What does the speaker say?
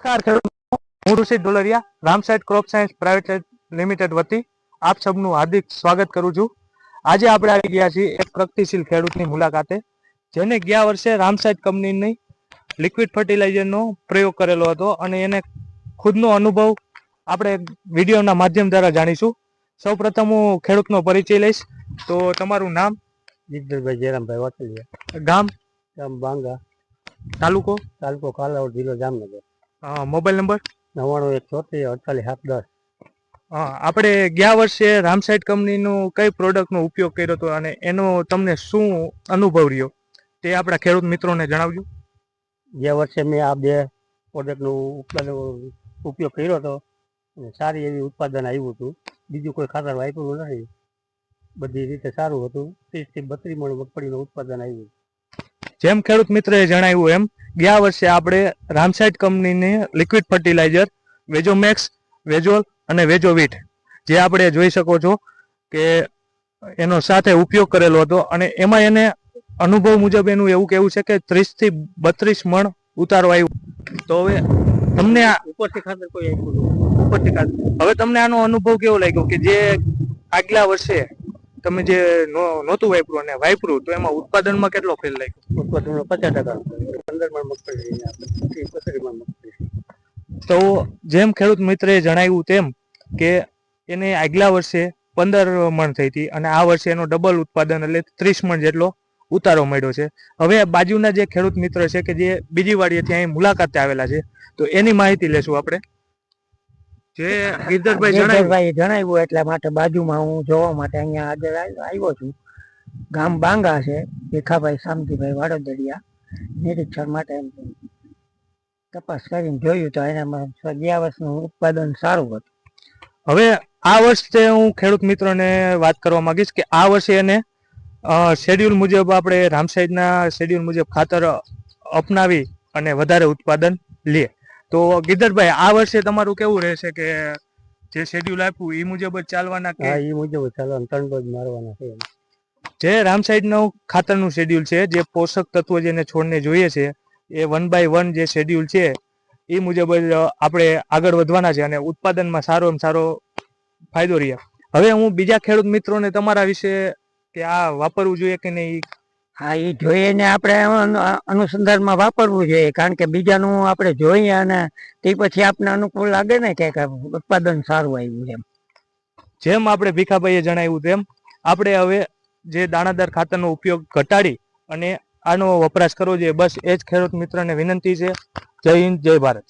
નમસ્કાર ખેડૂત હું ઋષિ ડોલરિયા રામસાઇટ ક્રોપ સાયન્સ પ્રાઇવેટ લિમિટેડ વતી આપ સબનું હાર્દિક સ્વાગત કરું છું. આજે આપણે આવી ગયા છીએ એક પ્રગતિશીલ ખેડૂતની મુલાકાતે જેને ગયા વર્ષે રામસાઇટ કંપનીની લિક્વિડ ફર્ટિલાઇઝરનો પ્રયોગ કરેલો હતો અને એને ખુદનો અનુભવ આપણે વિડીયોના માધ્યમ દ્વારા જાણીશું. સૌ પ્રથમ હું ખેડૂતનો પરિચય લઈશ. તો તમારું નામ? જીતભાઈ જયરામભાઈ વાટલિયા ગામ? ગામ બાંગા. તાલુકો? તાલુકો કાલાવડ જિલ્લો જામનગર. Mobile number? નવ્વાણું એક ચોત્રીસ અડતાલીસ સાત દસ. આપણે ગયા વર્ષે રામસાઇટ કંપનીનું કઈ પ્રોડક્ટનો ઉપયોગ કર્યો હતો અને એનો તમને શું અનુભવ રહ્યો? તે આપણા ખેડૂત મિત્રોને જણાવજો. ગયા વર્ષે મેં આ બે પ્રોડક્ટનું ઉત્પાદન ઉપયોગ કર્યો હતો અને સારી એવી ઉત્પાદન આવ્યું હતું. બીજું કોઈ ખાતર વાપર્યું નથી. બધી રીતે સારું હતું. ત્રીસથી બત્રીસ મણ મગફળીનું ઉત્પાદન આવ્યું. જેમ ખેડૂત મિત્રએ જણાવ્યું એમ ગયા વર્ષે આપણે રામસાઈડ કંપનીની લિક્વિડ ફર્ટિલાઇઝર વેજોમેક્સ વેજોલ અને વેજોવીટ જે આપણે જોઈ શકો છો કે એનો સાથે ઉપયોગ કરેલો હતો અને એમાં એને અનુભવ મુજબ એનું એવું કેવું છે કે ત્રીસથી બત્રીસ મણ ઉતારો આવ્યું. તો હવે તમને આ ઉપરથી ખાતર કોઈ આપ્યું ઉપરથી ખાતર. હવે તમને આનો અનુભવ કેવો લાગ્યો કે જે આગલા વર્ષે તમે જે નહોતું વાપર્યું અને વાપર્યું તો એમાં ઉત્પાદનમાં કેટલો ફેર લાગ્યો? ઉત્પાદનમાં પચાસ ટકા. પંદર મણ મગફળી આપણે મણ મગફળી તો જેમ ખેડૂત મિત્ર જણાવ્યું તેમ કે એને આગલા વર્ષે પંદર મણ થઈ હતી અને આ વર્ષે એનો ડબલ ઉત્પાદન એટલે ત્રીસ મણ જેટલો ઉતારો મળ્યો છે. હવે બાજુના જે ખેડૂત મિત્ર છે કે જે બીજી વાડીએથી અહીં મુલાકાતે આવેલા છે તો એની માહિતી લેશું આપણે. જે ગિરધરભાઈ જણાવ્યું. જણાવ્યું એટલા માટે બાજુમાં હું જોવા માટે અહીંયા આગળ આવ્યો છું. ગામ બાંગા છે ભીખાભાઈ શામજીભાઈ વાડોદરિયા. નિરીક્ષણ માટે તપાસ કરીને જોયું તો એનામાં ગયા વર્ષનું ઉત્પાદન સારું હતું. હવે આ વર્ષે હું ખેડૂત મિત્રોને વાત કરવા માંગીશ કે આ વર્ષે એને શેડ્યુલ મુજબ આપણે રામસાઈડના શેડ્યુલ મુજબ ખાતર અપનાવી અને વધારે ઉત્પાદન લે. તો ગીધરભાઈ આ વર્ષે તમારું કેવું રહેશે કે જે શેડ્યુલ આપ્યું એ મુજબ જ ચાલવાના કે? એ મુજબ ચાલવાના ત્રણ ડોઝ મારવાના છે જે રામસાઈડનું ખાતરનું શેડ્યુલ છે જે પોષક તત્વો જેને છોડને જોઈએ છે એ વન બાય વન જે શેડ્યુલ છે એ મુજબ જ આપણે આગળ વધવાના છે અને ઉત્પાદનમાં સારો સારો ફાયદો રહ્યા. હવે હું બીજા ખેડૂત મિત્રોને તમારા વિશે કે આ વાપરવું જોઈએ કે નહીં? હા એ જોઈએ ને આપણે અનુસંધાનમાં વાપરવું જોઈએ કારણ કે બીજાનું આપણે જોઈએ અને તે પછી આપણે અનુકૂળ લાગે ને કે ઉત્પાદન સારું આવ્યું એમ. જેમ આપણે ભીખાભાઈએ જણાવ્યું તેમ આપણે હવે જે દાણાદાર ખાતરનો ઉપયોગ ઘટાડી અને આનો વપરાશ કરવો જોઈએ. બસ એ જ ખેડૂત મિત્રને વિનંતી છે. જય હિન્દ, જય ભારત.